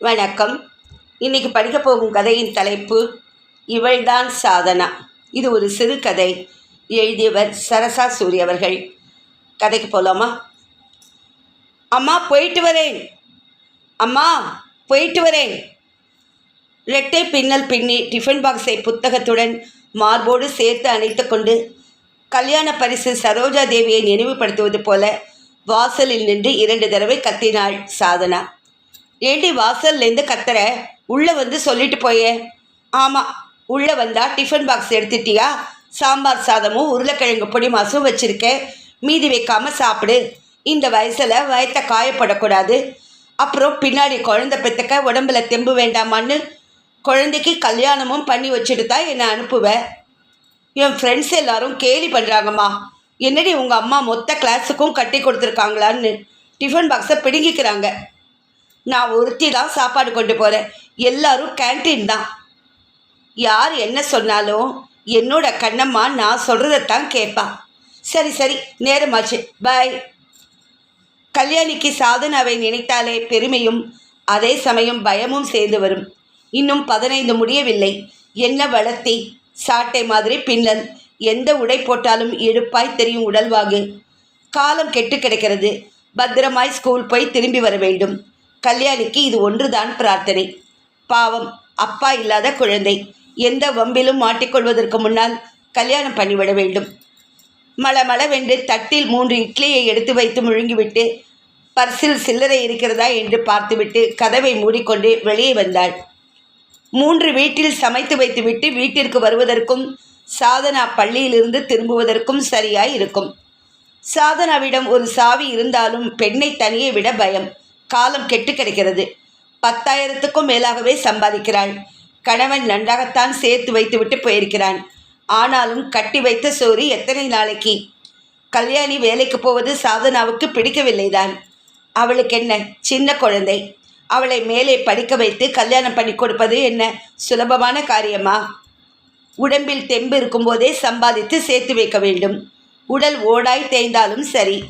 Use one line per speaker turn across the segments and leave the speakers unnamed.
வணக்கம். இன்னைக்கு படிக்க போகும் கதையின் தலைப்பு இவள்தான் சாதனா. இது ஒரு சிறுகதை எழுதியவர் சரசா சூரி அவர்கள். கதைக்கு போகலாமா அம்மா போயிட்டு வரேன். அம்மா போயிட்டு வரேன். ரெட்டை பின்னல் பின்னி டிஃபன் பாக்ஸை புத்தகத்துடன் மார்போடு சேர்த்து அணைத்து கொண்டு கல்யாண பரிசு சரோஜா தேவியை நினைவுபடுத்துவது போல வாசலில் நின்று இரண்டு தடவை கத்தினாள் சாதனா. ஏண்டி வாசல்லேருந்து கத்துற? உள்ளே வந்து சொல்லிட்டு போயே. ஆமாம் உள்ளே வந்தால் டிஃபன் பாக்ஸ் எடுத்துட்டியா? சாம்பார் சாதமும் உருளைக்கிழங்கு பொடி மாசும் வச்சுருக்கேன் மீதி வைக்காமல் சாப்பிடு. இந்த வயசில் வயத்தை காயப்படக்கூடாது. அப்புறம் பின்னாடி குழந்தை பெற்றுக்க உடம்புல தெம்பு வேண்டாமான்னு குழந்தைக்கு கல்யாணமும் பண்ணி வச்சுட்டு தான் என்னை அனுப்புவேன் என் ஃப்ரெண்ட்ஸ் எல்லாரும் கேலி பண்ணுறாங்கம்மா என்னடி உங்கள் அம்மா மொத்த கிளாஸுக்கும் கட்டி கொடுத்துருக்காங்களான்னு. டிஃபன் பாக்ஸை பிடுங்கிக்கிறாங்க. நான் ஒருத்தி தான் சாப்பாடு கொண்டு போகிறேன் எல்லாரும் கேன்டீன் தான். யார் என்ன சொன்னாலும் என்னோட கண்ணம்மா நான் சொல்கிறதைத்தான் கேட்பா. சரி சரி நேரமாச்சு. பாய் கல்யாணிக்கு சாதனாவை நினைத்தாலே பெருமையும் அதே சமயம் பயமும் சேர்ந்து வரும். இன்னும் பதினைந்து முடியவில்லை. என்ன வளர்த்தி? சாட்டை மாதிரி பின்னல். எந்த உடை போட்டாலும் எடுப்பாய் தெரியும் உடல்வாகு காலம் கெட்டு கிடக்கிறது. பத்திரமாய் ஸ்கூல் போய் திரும்பி வர வேண்டும். கல்யாணிக்கு இது ஒன்றுதான் பிரார்த்தனை. பாவம் அப்பா இல்லாத குழந்தை. எந்த வம்பிலும் மாட்டிக்கொள்வதற்கு முன்னால் கல்யாணம் பண்ணிவிட வேண்டும். மளமளவென்று தட்டில் மூன்று இட்லியை எடுத்து வைத்து முழுங்கிவிட்டு பர்சில் சில்லறை இருக்கிறதா என்று பார்த்துவிட்டு கதவை மூடிக்கொண்டு வெளியே வந்தாள். மூன்று வீட்டில் சமைத்து வைத்துவிட்டு வீட்டிற்கு வருவதற்கும் சாதனா பள்ளியிலிருந்து திரும்புவதற்கும் சரியாய் இருக்கும் சாதனாவிடம் ஒரு சாவி இருந்தாலும் பெண்ணை தனியே விட பயம். காலம் கெட்டு கிடக்கிறது. பத்தாயிரத்துக்கும் மேலாகவே சம்பாதிக்கிறாள். கணவன் நன்றாகத்தான் சேர்த்து வைத்துவிட்டு போயிருக்கிறான். ஆனாலும் கட்டி வைத்த சோறு எத்தனை நாளைக்கு? கல்யாணி வேலைக்கு போவது சாதனாவுக்கு பிடிக்கவில்லைதான். அவளுக்கு என்ன? சின்ன குழந்தை. அவளை மேலே படிக்க வைத்து கல்யாணம் பண்ணி கொடுப்பது என்ன சுலபமான காரியமா? உடம்பில் தெம்பு இருக்கும்போதே சம்பாதித்து சேர்த்து வைக்க வேண்டும். உடல் ஓடாய் தேய்ந்தாலும் சரி.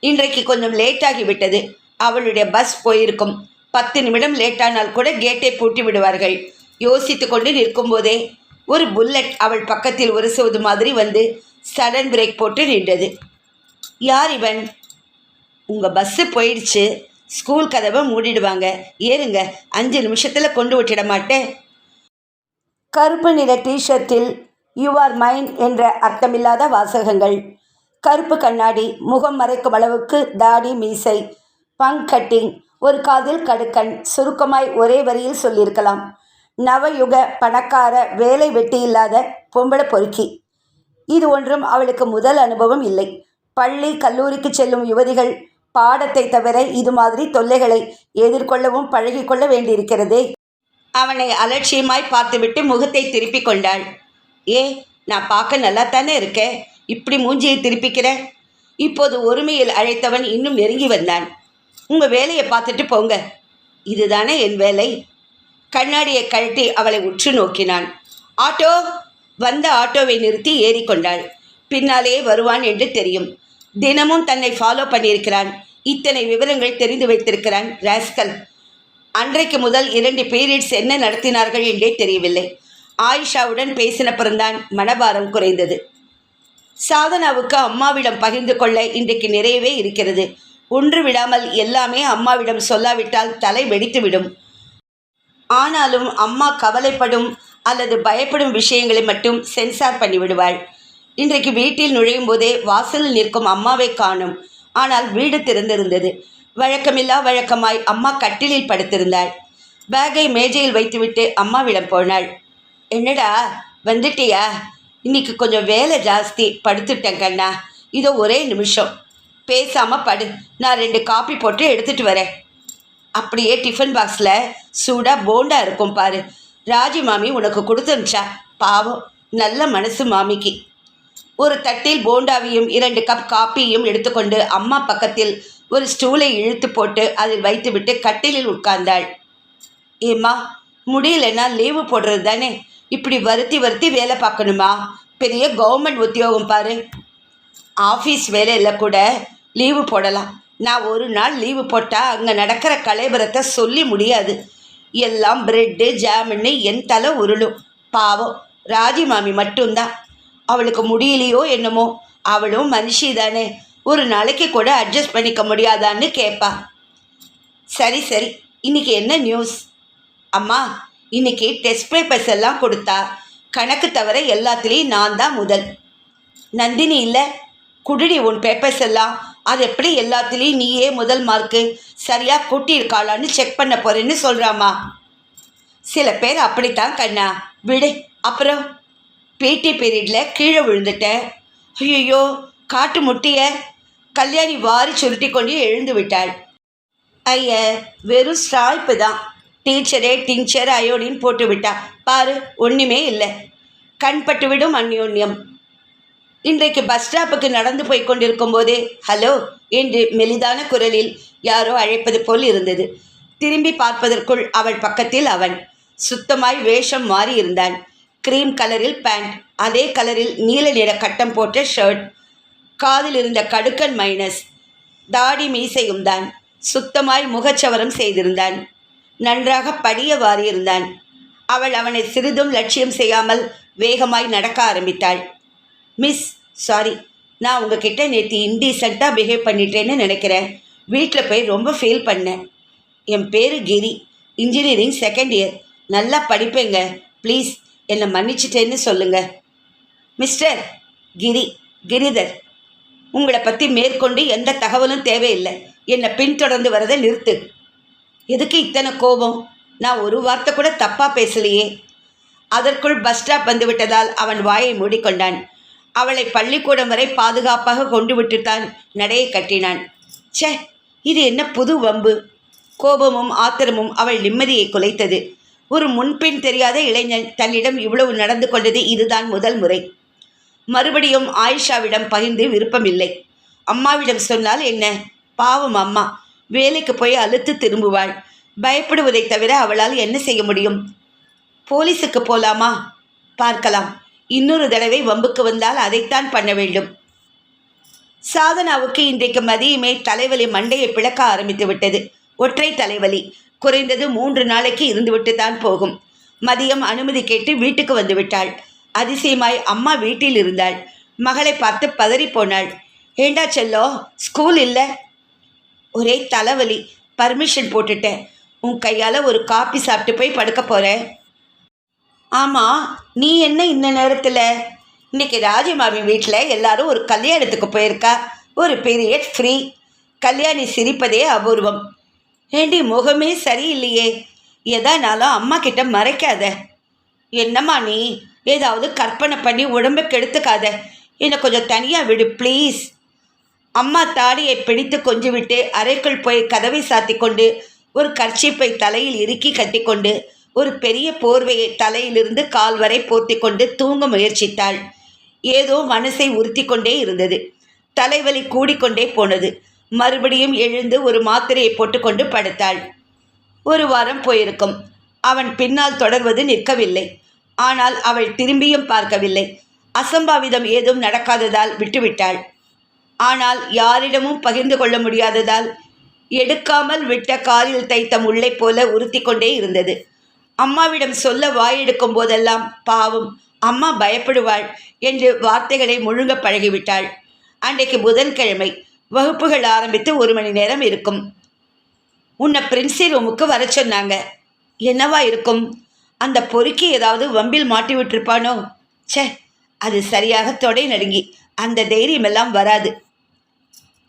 இன்றைக்கு கொஞ்சம் லேட்டாகிவிட்டது அவளுடைய பஸ் போயிருக்கும். பத்து நிமிடம் லேட்டானால் கூட கேட்டை பூட்டி விடுவார்கள். யோசித்து கொண்டு நிற்கும்போதே ஒரு புல்லட் அவள் பக்கத்தில் உரசுவது மாதிரி வந்து சடன் பிரேக் போட்டு நின்றது. யார் இவன்? உங்கள் பஸ்ஸு போயிடுச்சு. ஸ்கூல் கதவை மூடிடுவாங்க. ஏறுங்க. அஞ்சு நிமிஷத்தில் கொண்டு விட்டுட மாட்டேன். கருப்பு நிற டிஷர்ட்டில் யூ ஆர் மைன் என்ற அர்த்தமில்லாத வாசகங்கள். கருப்பு கண்ணாடி முகம் மறைக்கும் அளவுக்கு தாடி மீசை. பங்க் கட்டிங் ஒரு காதில் கடுக்கன் சுருக்கமாய் ஒரே வரியில் சொல்லியிருக்கலாம். நவயுக பணக்கார வேலை வெட்டி இல்லாத பொம்பளை பொறுக்கி. இது ஒன்றும் அவளுக்கு முதல் அனுபவம் இல்லை. பள்ளி கல்லூரிக்கு செல்லும் யுவதிகள் பாடத்தை தவிர இது மாதிரி தொல்லைகளை எதிர்கொள்ளவும் பழகிக்கொள்ள வேண்டியிருக்கிறதே. அவனை அலட்சியமாய் பார்த்துவிட்டு முகத்தை திருப்பிக் கொண்டாள். ஏ நான் பார்க்க நல்லா தானே இருக்கேன் இப்படி மூஞ்சியை திருப்பிக்கிற? இப்போது ஒருமையில் அழைத்தவன் இன்னும் நெருங்கி வந்தான். உங்கள் வேலையை பார்த்துட்டு போங்க. இதுதானே என் வேலை. கண்ணாடியை கழட்டி அவளை உற்று நோக்கினான். ஆட்டோ வந்த ஆட்டோவை நிறுத்தி ஏறிக்கொண்டாள். பின்னாலே வருவான் என்று தெரியும். தினமும் தன்னை ஃபாலோ பண்ணியிருக்கிறான். இத்தனை விவரங்கள் தெரிந்து வைத்திருக்கிறான் ராஸ்கல். அன்றைக்கு முதல் இரண்டு பீரியட்ஸ் என்ன நடத்தினார்கள் என்றே தெரியவில்லை. ஆயிஷாவுடன் பேசின பிறந்தான் மனபாரம் குறைந்தது. சாதனாவுக்கு அம்மாவிடம் பகிர்ந்து கொள்ள இன்றைக்கு நிறையவே இருக்கிறது. ஒன்று விடாமல் எல்லாமே அம்மாவிடம் சொல்லாவிட்டால் தலை வெடித்துவிடும். ஆனாலும் அம்மா கவலைப்படும் அல்லது பயப்படும் விஷயங்களை மட்டும் சென்சார் பண்ணிவிடுவாள். இன்றைக்கு வீட்டில் நுழையும் போதே வாசலில் நிற்கும் அம்மாவை காணும். ஆனால் வீடு திறந்திருந்தது. வழக்கமில்லா வழக்கமாய் அம்மா கட்டிலில் படுத்திருந்தாள். பேக்கை மேஜையில் வைத்துவிட்டு அம்மாவிடம் போனாள். என்னடா வந்துட்டியா? இன்னைக்கு கொஞ்சம் வேலை ஜாஸ்தி. படுத்துட்டேன் கண்ணா. இதோ ஒரே நிமிஷம். பேசாமல் படு. நான் ரெண்டு காப்பி போட்டு எடுத்துகிட்டு வரேன். அப்படியே டிஃபன் பாக்ஸில் சூடாக போண்டா இருக்கும் பாரு. ராஜி மாமி உனக்கு கொடுத்துருந்துச்சா பாவம் நல்ல மனசு மாமிக்கு. ஒரு தட்டில் போண்டாவையும் இரண்டு கப் காப்பியும் எடுத்துக்கொண்டு அம்மா பக்கத்தில் ஒரு ஸ்டூலை இழுத்து போட்டு அதில் வைத்துவிட்டு கட்டிலில் உட்கார்ந்தாள். ஏம்மா முடியலன்னா லீவு போடுறது தானே இப்படி வருத்தி வருத்தி வேலை பார்க்கணுமா? பெரிய கவர்மெண்ட் உத்தியோகம் பாரு. ஆஃபீஸ் வேலையில் கூட லீவு போடலாம். நான் ஒரு நாள் லீவு போட்டால் அங்கே நடக்கிற கலைபரத்தை சொல்லி முடியாது. எல்லாம் பிரெட்டு ஜாமுன்னு என் தலை உருளும். பாவம் ராஜி மாமி மட்டும்தான். அவளுக்கு முடியலையோ என்னமோ. அவளும் மனுஷி தானே. ஒரு நாளைக்கு கூட அட்ஜஸ்ட் பண்ணிக்க முடியாதான்னு கேட்பா சரி சரி இன்னைக்கு என்ன நியூஸ் அம்மா இன்னைக்கு டெஸ்ட் பேப்பர்ஸ் எல்லாம் கொடுத்தா. கணக்கு தவிர எல்லாத்துலேயும் நான் தான் முதல். நந்தினி இல்லை. குடிடி உன் பேப்பர்ஸ் எல்லாம். அது எப்படி எல்லாத்துலேயும் நீயே முதல் மார்க்கு சரியாக கூட்டியிருக்காளான்னு செக் பண்ண போறேன்னு சொல்கிறாம்மா சில பேர் அப்படித்தான் கண்ணா. விடு அப்புறம் பிடி பீரியடில் கீழே விழுந்துட்டேன் ஐயோ காட்டு முட்டிய. கல்யாணி வாரி சுருட்டி கொண்டு எழுந்து விட்டாள். ஐய வெறும் ஸ்டாய்ப்பு தான். டீச்சரே டிங்சர் அயோடின் போட்டு விட்டா. பாரு ஒன்றுமே இல்லை. கண்பட்டு விடும் அந்யோன்யம். இன்றைக்கு பஸ் ஸ்டாப்புக்கு நடந்து போய் கொண்டிருக்கும் போதே ஹலோ என்று மெலிதான குரலில் யாரோ அழைப்பது போல் இருந்தது. திரும்பி பார்ப்பதற்குள் அவள் பக்கத்தில் அவன். சுத்தமாய் வேஷம் மாறி இருந்தான். கிரீம் கலரில் பேண்ட் அதே கலரில் நீல நிற கட்டம் போட்ட ஷர்ட் காதில் இருந்த கடுக்கன் மைனஸ் தாடி மீசையும் தான். சுத்தமாய் முகச்சவரம் செய்திருந்தான். நன்றாக படிய வாரியிருந்தான். அவள் அவனை சிறிதும் லட்சியம் செய்யாமல் வேகமாய் நடக்க ஆரம்பித்தாள். மிஸ் சாரி நான் உங்ககிட்ட நேற்று இன்டீசெண்டாக பிஹேவ் பண்ணிட்டேன்னு நினைக்கிறேன். வீட்டில் போய் ரொம்ப ஃபீல் பண்ணேன். என் பேர் கிரி. இன்ஜினியரிங் செகண்ட் இயர் நல்லா படிப்பேங்க. ப்ளீஸ் என்னை மன்னிச்சிட்டேன்னு சொல்லுங்கள் மிஸ்டர் கிரி கிரிதர் உங்களை பற்றி மேற்கொண்டு எந்த தகவலும் தேவையில்லை. என்னை பின்தொடர்ந்து வரதை நிறுத்து. எதுக்கு இத்தனை கோபம்? நான் ஒரு வார்த்தை கூட தப்பாக பேசலையே. அதற்குள் பஸ் ஸ்டாப் வந்துவிட்டதால் அவன் வாயை மூடிக்கொண்டான். அவளை பள்ளிக்கூடம் வரை பாதுகாப்பாக கொண்டு விட்டுத்தான் நடையை கட்டினான். ச்சே இது என்ன புது வம்பு? கோபமும் ஆத்திரமும் அவள் நிம்மதியை குலைத்தது. ஒரு முன்பின் தெரியாத இளைஞன் தன்னிடம் இவ்வளவு நடந்து கொண்டது இதுதான் முதல் முறை. மறுபடியும் ஆயிஷாவிடம் பகிர்ந்து விருப்பமில்லை. அம்மாவிடம் சொன்னால் என்ன? பாவம் அம்மா வேலைக்கு போய் அழுத்து திரும்புவாள். பயப்படுவதை தவிர அவளால் என்ன செய்ய முடியும்? போலீஸுக்கு போலாமா? பார்க்கலாம். இன்னொரு தடவை வம்புக்கு வந்தால் அதைத்தான் பண்ண வேண்டும். சாதனாவுக்கு இன்றைக்கு மதியமே தலைவலி மண்டையை பிளக்க ஆரம்பித்து விட்டது. ஒற்றை தலைவலி. குறைந்தது மூன்று நாளைக்கு இருந்துவிட்டு தான் போகும். மதியம் அனுமதி கேட்டு வீட்டுக்கு வந்து விட்டாள். அதிசயமாய் அம்மா வீட்டில் இருந்தாள். மகளை பார்த்து பதறி போனாள். ஏண்டா செல்லோ ஸ்கூல் இல்லை? ஒரே தலைவலி. பர்மிஷன் போட்டுட்டேன். உன் கையால் ஒரு காப்பி சாப்பிட்டு போய் படுக்க போகிறேன் ஆமாம் நீ என்ன இந்த நேரத்தில்? இன்னைக்கு ராஜமாமி வீட்டில் எல்லாரும் ஒரு கல்யாணத்துக்கு போயிருக்கா. ஒரு பீரியட் ஃப்ரீ கல்யாணி சிரிப்பதே அபூர்வம். ஏண்டி முகமே சரியில்லையே. எதானாலும் அம்மா கிட்ட மறைக்காத. என்னம்மா நீ? ஏதாவது கற்பனை பண்ணி உடம்பை கெடுத்துக்காத. என்னை கொஞ்சம் தனியாக விடு ப்ளீஸ் அம்மா தாடியை பிடித்து கொஞ்சி விட்டு அறைக்குள் போய் கதவை சாத்தி கொண்டு ஒரு கர்ச்சிப்பை தலையில் இறுக்கி கட்டிக்கொண்டு ஒரு பெரிய போர்வையை தலையிலிருந்து கால் வரை போர்த்தி கொண்டு தூங்க முயற்சித்தாள். ஏதோ மனசை உறுத்தி கொண்டே இருந்தது. தலைவலி கூடிக்கொண்டே போனது. மறுபடியும் எழுந்து ஒரு மாத்திரையை போட்டுக்கொண்டு படுத்தாள். ஒரு வாரம் போயிருக்கும். அவன் பின்னால் தொடர்வது நிற்கவில்லை. ஆனால் அவள் திரும்பியும் பார்க்கவில்லை. அசம்பாவிதம் ஏதும் நடக்காததால் விட்டுவிட்டாள். ஆனால் யாரிடமும் பகிர்ந்து கொள்ள முடியாததால் எடுக்காமல் விட்ட காலில் தைத்த முல்லை போல உறுத்தி கொண்டே இருந்தது. அம்மாவிடம் சொல்ல வாயெடுக்கும் போதெல்லாம் பாவம் அம்மா பயப்படுவாள் என்று வார்த்தைகளை முழுங்க பழகிவிட்டாள். அன்றைக்கு புதன்கிழமை வகுப்புகள் ஆரம்பித்து ஒரு மணி நேரம் இருக்கும். உன்னை பிரின்சி ரூமுக்கு வர சொன்னாங்க. என்னவா இருக்கும்? அந்த பொறுக்கி ஏதாவது வம்பில் மாட்டி விட்டுருப்பானோ? ச்சே அது சரியாக தொடை நடுங்கி அந்த தைரியமெல்லாம் வராது.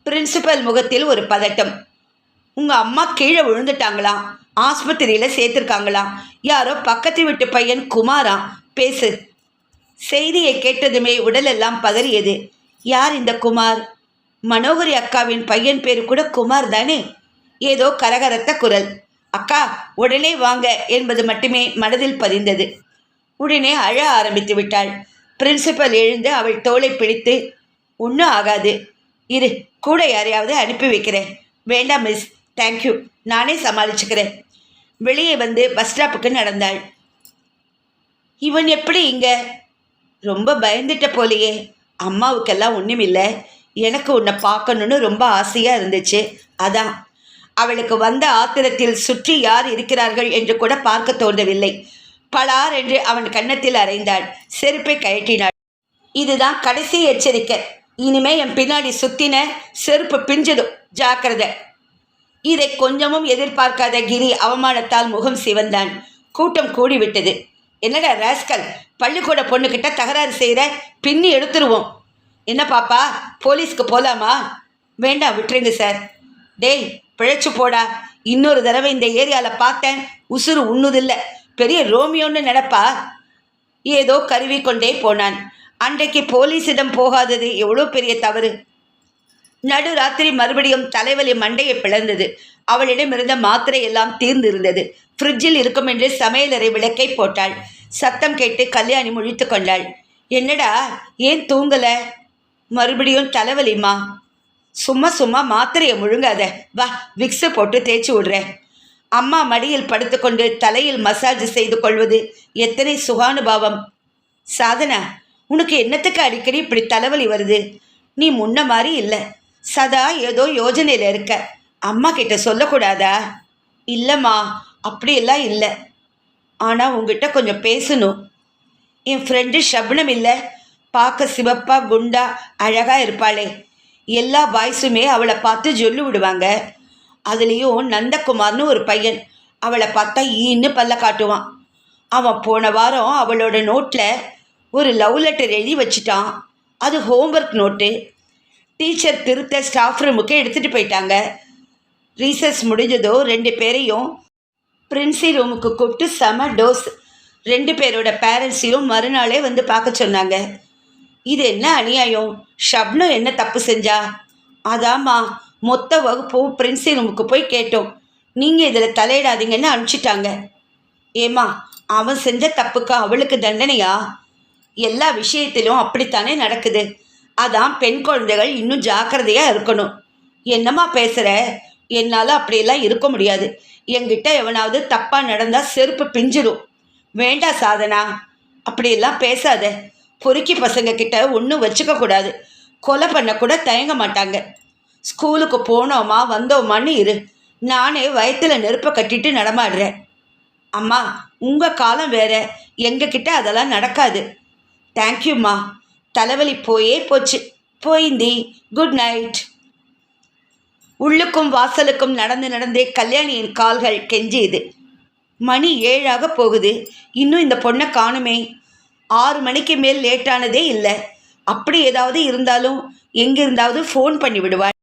பிரின்சிபல் முகத்தில் ஒரு பதட்டம். உங்கள் அம்மா கீழே விழுந்துட்டாங்களாம் ஆஸ்பத்திரியில் சேர்த்துருக்காங்களாம் யாரோ பக்கத்து வீட்டு பையன் குமாரா? பேசு. செய்தியை கேட்டதுமே உடலெல்லாம் பதறியது. யார் இந்த குமார்? மனோகரி அக்காவின் பையன் பேரு கூட குமார் தானே? ஏதோ கரகரத்த குரல். அக்கா உடனே வாங்க என்பது மட்டுமே மனதில் பதிந்தது. உடனே அழ ஆரம்பித்து விட்டாள். பிரின்சிபல் எழுந்து அவள் தோளை பிடித்து ஒன்றும் ஆகாது. இரு கூட யாரையாவது அனுப்பி வைக்கிறேன். வேண்டாம் மிஸ். தேங்க்யூ. நானே சமாளிச்சுக்கிறேன். வெளியே வந்து பஸ் ஸ்டாப்புக்கு நடந்தாள். இவன் எப்படி இங்கே? ரொம்ப பயந்துட்ட போலையே. அம்மாவுக்கெல்லாம் ஒன்றுமில்லை எனக்கு உன்னை பார்க்கணுன்னு ரொம்ப ஆசையாக இருந்துச்சு. அதான். அவளுக்கு வந்த ஆத்திரத்தில் சுற்றி யார் இருக்கிறார்கள் என்று கூட பார்க்க தோன்றவில்லை. பலார் என்று அவன் கன்னத்தில் அறைந்தாள். செருப்பை கழட்டினாள் இதுதான் கடைசி எச்சரிக்கை. இனிமே என் பின்னாடி சுத்தின செருப்பு பிஞ்சதும் ஜாக்கிரதை. இதை கொஞ்சமும் எதிர்பார்க்காத கிரி அவமானத்தால் முகம் சிவந்தான். கூட்டம் கூடிவிட்டது. என்னடா ராஸ்கல் பள்ளிக்கூட பொண்ணுக்கிட்ட தகராறு செய்கிற பின்னி எடுத்துருவோம். என்ன பாப்பா போலீஸ்க்கு போகலாமா வேண்டாம் விட்டுருங்க சார். டேய் பிழைச்சு போடா. இன்னொரு தடவை இந்த ஏரியாவில் பார்த்தேன் உசுறு உண்ணுதில்ல. பெரிய ரோமியோன்னு நினப்பா? ஏதோ கருவி கொண்டே போனான். அன்றைக்கு போலீஸிடம் போகாதது எவ்வளோ பெரிய தவறு. நடுராத்திரி மறுபடியும் தலைவலி மண்டையை பிளந்தது. அவளிடமிருந்த மாத்திரை எல்லாம் தீர்ந்திருந்தது. ஃப்ரிட்ஜில் இருக்கும் என்று சமையலறை விளக்கை போட்டாள். சத்தம் கேட்டு கல்யாணி முழித்து கொண்டாள். என்னடா ஏன் தூங்கல? மறுபடியும் தலைவலிமா சும்மா சும்மா மாத்திரையை முழுங்காத. வா விக்ஸு போட்டு தேய்ச்சி விடுறேன் அம்மா மடியில் படுத்துக்கொண்டு தலையில் மசாஜ் செய்து கொள்வது எத்தனை சுகானுபாவம். சாதனா உனக்கு என்னத்துக்கு அடிக்கடி இப்படி தலைவலி வருது? நீ முன்ன மாதிரி இல்லை. சதா ஏதோ யோஜனையில் இருக்க. அம்மா கிட்ட சொல்லக்கூடாதா? இல்லைம்மா அப்படியெல்லாம் இல்லை. ஆனால் உங்ககிட்ட கொஞ்சம் பேசணும். என் ஃப்ரெண்டு ஷப்னம் இல்லை. பார்க்க சிவப்பாக குண்டா அழகாக இருப்பாளே. எல்லா பாய்ஸுமே அவளை பார்த்து சொல்லி விடுவாங்க அதுலேயும் நந்தகுமார்னு ஒரு பையன் அவளை பார்த்தா ஈன்னு பல்ல காட்டுவான். அவன் போன வாரம் அவளோட நோட்டில் ஒரு லவ் லெட்டர் எழுதி வச்சிட்டான். அது ஹோம்ஒர்க் நோட்டு டீச்சர் திருத்த ஸ்டாஃப் ரூமுக்கு எடுத்துகிட்டு போயிட்டாங்க. ரீசஸ் முடிஞ்சதோ ரெண்டு பேரையும் பிரின்சி ரூமுக்கு கூப்பிட்டு செம டோஸ் ரெண்டு பேரோட பேரண்ட்ஸையும் மறுநாளே வந்து பார்க்க சொன்னாங்க. இது என்ன அநியாயம்? ஷப்னம் என்ன தப்பு செஞ்சா? அதாம்மா மொத்த வகுப்பும் பிரின்சி ரூமுக்கு போய் கேட்டோம். நீங்கள் இதில் தலையிடாதீங்கன்னு அனுப்பிச்சிட்டாங்க. ஏம்மா அவன் செஞ்ச தப்புக்கு அவளுக்கு தண்டனையா? எல்லா விஷயத்திலும் அப்படித்தானே நடக்குது. அதான் பெண் குழந்தைகள் இன்னும் ஜாக்கிரதையாக இருக்கணும். என்னம்மா பேசுகிற என்னால் அப்படியெல்லாம் இருக்க முடியாது. என்கிட்ட எவனாவது தப்பாக நடந்தால் செருப்பு பிஞ்சிடும் வேண்டாம் சாதனா அப்படியெல்லாம் பேசாத. பொறுக்கி பசங்க கிட்ட ஒன்றும் வச்சுக்கக்கூடாது கொலை பண்ணக்கூட கூட தயங்க மாட்டாங்க. ஸ்கூலுக்கு போனோமா வந்தோமான்னு இரு. நானே வயிற்றுல நெருப்பை கட்டிட்டு நடமாடுறேன். அம்மா உங்கள் காலம் வேற. எங்ககிட்ட அதெல்லாம் நடக்காது. தேங்க்யூம்மா தலைவலி போயே போச்சு. போயிந்தி குட் நைட் உள்ளுக்கும் வாசலுக்கும் நடந்து நடந்தே கல்யாணியின் கால்கள் கெஞ்சியது. மணி ஏழாக போகுது. இன்னும் இந்த பொண்ணை காணுமே. ஆறு மணிக்கு மேல் லேட்டானதே இல்லை. அப்படி ஏதாவது இருந்தாலும் எங்கிருந்தாவது ஃபோன் பண்ணி விடுவாள்.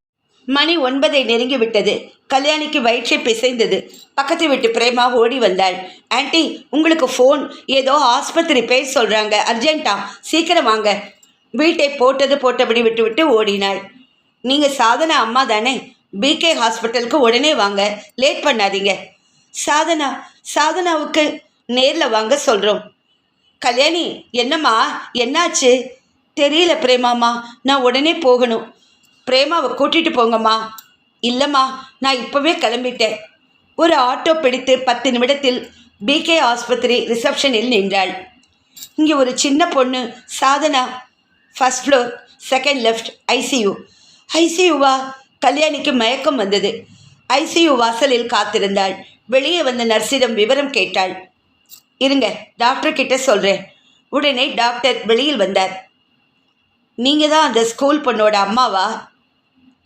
மணி ஒன்பதை நெருங்கி விட்டது. கல்யாணிக்கு வயிற்றை பிசைந்தது. பக்கத்து வீட்டு பிரேமா ஓடி வந்தாள். ஆன்ட்டி உங்களுக்கு ஃபோன் ஏதோ ஆஸ்பத்திரி பேர் சொல்கிறாங்க அர்ஜென்ட்டா. சீக்கிரம் வாங்க. வீட்டை போட்டது போட்டபடி விட்டுவிட்டு ஓடினாள். நீங்கள் சாதனா அம்மா தானே? பிகே ஹாஸ்பிட்டலுக்கு உடனே வாங்க. லேட் பண்ணாதீங்க. சாதனா சாதனாவுக்கு நேரில் வாங்க சொல்கிறோம் கல்யாணி என்னம்மா? என்னாச்சு? தெரியல பிரேமாம்மா. நான் உடனே போகணும். பிரேமாவை கூட்டிகிட்டு போங்கம்மா. இல்லைம்மா நான் இப்போவே கிளம்பிட்டேன். ஒரு ஆட்டோ பிடித்து பத்து நிமிடத்தில் பிகே ஆஸ்பத்திரி ரிசப்ஷனில் நின்றாள். இங்கே ஒரு சின்ன பொண்ணு Sadhana. First floor second left ICU ஐசியூவா கல்யாணிக்கு மயக்கம் வந்தது. ஐசியூ வாசலில் காத்திருந்தாள். வெளியே வந்த நர்ஸிடம் விவரம் கேட்டாள். இருங்க டாக்டர் கிட்ட சொல்கிறேன் உடனே டாக்டர் வெளியில் வந்தார். நீங்கள் தான் அந்த ஸ்கூல் பொண்ணோட அம்மாவா?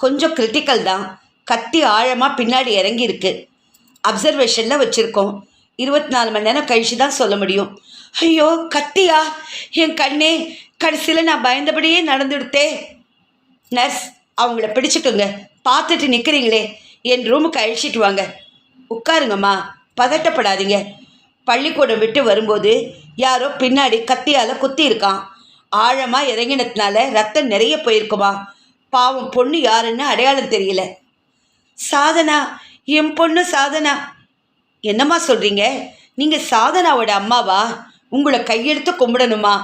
கொஞ்சம் கிரிட்டிக்கல் தான். கத்தி ஆழமாக பின்னாடி இறங்கியிருக்கு. அப்சர்வேஷனில் வச்சுருக்கோம். இருபத்தி நாலு மணி நேரம் கழிச்சு தான் சொல்ல முடியும். ஐயோ கத்தியா? என் கண்ணே கடைசியில் நான் பயந்தபடியே நடந்துடுத்தே. நர்ஸ் அவங்கள பிடிச்சிக்கோங்க. பார்த்துட்டு நிற்கிறீங்களே என் ரூமுக்கு அழிச்சிட்டு வாங்க. உட்காருங்கம்மா. பதட்டப்படாதீங்க. பள்ளிக்கூடம் விட்டு வரும்போது யாரோ பின்னாடி கத்தியால் குத்தி இருக்கான் ஆழமாக இறங்கினதுனால ரத்தம் நிறைய போயிருக்குமா. பாவம் பொண்ணு யாருன்னு அடையாளம் தெரியல. சாதனா என் பொண்ணு சாதனா. என்னம்மா சொல்கிறீங்க நீங்கள் சாதனாவோட அம்மாவா? உங்களை கையெடுத்து கும்பிடணுமா?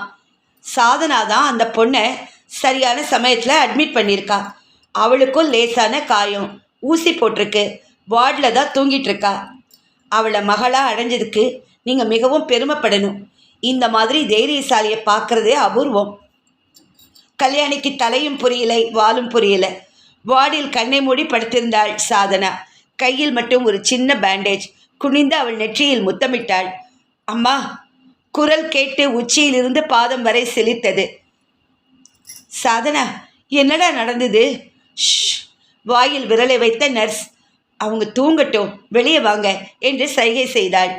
சாதனா தான் அந்த பொண்ணை சரியான சமயத்தில் அட்மிட் பண்ணியிருக்கா. அவளுக்கும் லேசான காயம். ஊசி போட்டிருக்கு. வார்டில் தான் தூங்கிட்டு இருக்கா அவளை மகளாக அடைஞ்சதுக்கு நீங்கள் மிகவும் பெருமைப்படணும். இந்த மாதிரி தைரியசாலியை பார்க்குறதே அபூர்வம். கல்யாணிக்கு தலையும் புரியலை வாலும் புரியலை. வார்டில் கண்ணை மூடி படுத்திருந்தாள் சாதனா. கையில் மட்டும் ஒரு சின்ன பேண்டேஜ் குனிந்து அவள் நெற்றியில் முத்தமிட்டாள். அம்மா குரல் கேட்டு உச்சியிலிருந்து பாதம் வரை செழித்தது. சாதனா என்னடா நடந்தது? ஷ் வாயில் விரலை வைத்த நர்ஸ் அவங்க தூங்கட்டும் வெளியே வாங்க என்று சைகை செய்தாள்.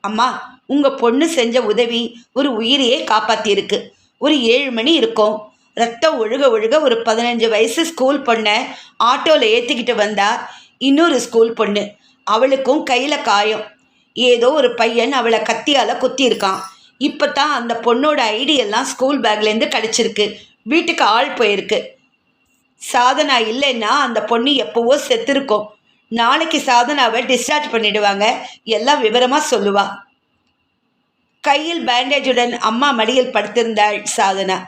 அம்மா உங்கள் பொண்ணு செஞ்ச உதவி ஒரு உயிரையே காப்பாற்றியிருக்கு ஒரு ஏழு மணி இருக்கும். ரத்தம் ஒழுக ஒழுக ஒரு பதினஞ்சு வயசு ஸ்கூல் பொண்ணை ஆட்டோவில் ஏற்றிக்கிட்டு வந்தா இன்னொரு ஸ்கூல் பொண்ணு. அவளுக்கும் கையில் காயம். ஏதோ ஒரு பையன் அவளை கத்தியால் குத்தியிருக்கான். இப்போ தான் அந்த பொண்ணோட ஐடி எல்லாம் ஸ்கூல் பேக்லேருந்து கிடச்சிருக்கு. வீட்டுக்கு ஆள் போயிருக்கு. சாதனா இல்லைன்னா அந்த பொண்ணு எப்போவோ செத்துருக்கும். நாளைக்கு சாதனாவை டிஸ்சார்ஜ் பண்ணிடுவாங்க. எல்லாம் விவரமாக சொல்லுவா. கையில் பேண்டேஜுடன் அம்மா மடியில் படுத்திருந்தாள் சாதனா.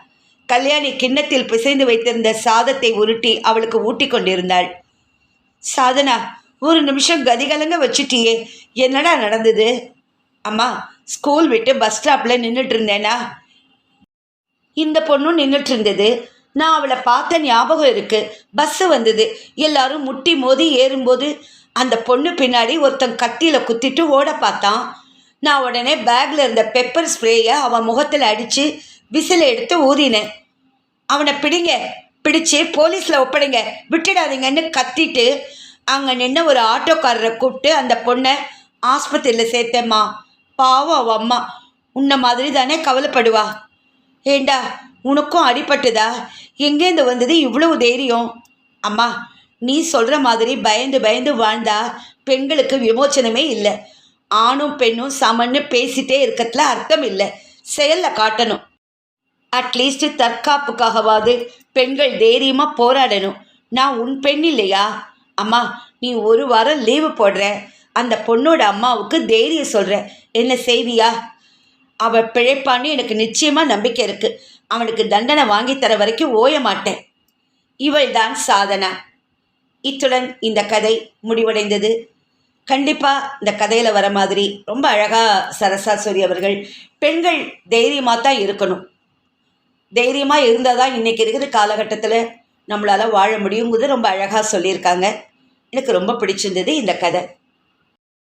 கல்யாணி கிண்ணத்தில் பிசைந்து வைத்திருந்த சாதத்தை உருட்டி அவளுக்கு ஊட்டி கொண்டிருந்தாள். சாதனா ஒரு நிமிஷம் கதிகலங்க வச்சுட்டியே. என்னடா நடந்தது? அம்மா ஸ்கூல் விட்டு பஸ் ஸ்டாப்பில் நின்றுட்டு இருந்தேனா இந்த பொண்ணும் நின்றுட்டு இருந்தது நான் அவளை பார்த்த ஞாபகம் இருக்கு. பஸ்ஸு வந்தது. எல்லாரும் முட்டி மோதி ஏறும்போது அந்த பொண்ணு பின்னாடி ஒருத்தன் கத்தியில் குத்திட்டு ஓட பார்த்தான். நான் உடனே பேக்கில் இருந்த பெப்பர் ஸ்ப்ரேயை அவன் முகத்தில் அடித்து விசில் எடுத்து ஊதினேன் அவனை பிடிங்க பிடிச்சு போலீஸில் ஒப்படைங்க விட்டுடாதீங்கன்னு கத்திட்டு அங்கே நின்று ஒரு ஆட்டோக்காரரை கூப்பிட்டு அந்த பொண்ணை ஆஸ்பத்திரியில் சேர்த்தேம்மா. பாவம் அவ அம்மா. உன்ன மாதிரி தானே கவலைப்படுவா. ஏண்டா உனக்கும் அடிபட்டுதா? எங்கேருந்து வந்தது இவ்வளவு தைரியம்? அம்மா நீ சொல்கிற மாதிரி பயந்து பயந்து வாழ்ந்தா பெண்களுக்கு விமோச்சனமே இல்லை. ஆணும் பெண்ணும் சமன்னு பேசிட்டே இருக்கிறதுல அர்த்தம் இல்லை. செயலில் காட்டணும். அட்லீஸ்ட் தற்காப்புக்காகவாது பெண்கள் தைரியமாக போராடணும். நான் உன் பெண் இல்லையா? அம்மா நீ ஒரு வாரம் லீவு போடுற. அந்த பொண்ணோட அம்மாவுக்கு தைரியம் சொல்கிற என்ன செய்வியா? அவள் பிழைப்பான்னு எனக்கு நிச்சயமாக நம்பிக்கை இருக்குது அவனுக்கு தண்டனை வாங்கி தர வரைக்கும் ஓய மாட்டேன். இவள் தான் சாதனா. இத்துடன் இந்த கதை முடிவடைந்தது. கண்டிப்பாக இந்த கதையில் வர மாதிரி ரொம்ப அழகாக சரசா சூரி அவர்கள் பெண்கள் தைரியமாக தான் இருக்கணும். தைரியமாக இருந்தால் தான் இன்றைக்கி இருக்கிற காலகட்டத்தில் நம்மளால் வாழ முடியுங்கிறது ரொம்ப அழகாக சொல்லியிருக்காங்க. எனக்கு ரொம்ப பிடிச்சிருந்தது இந்த கதை.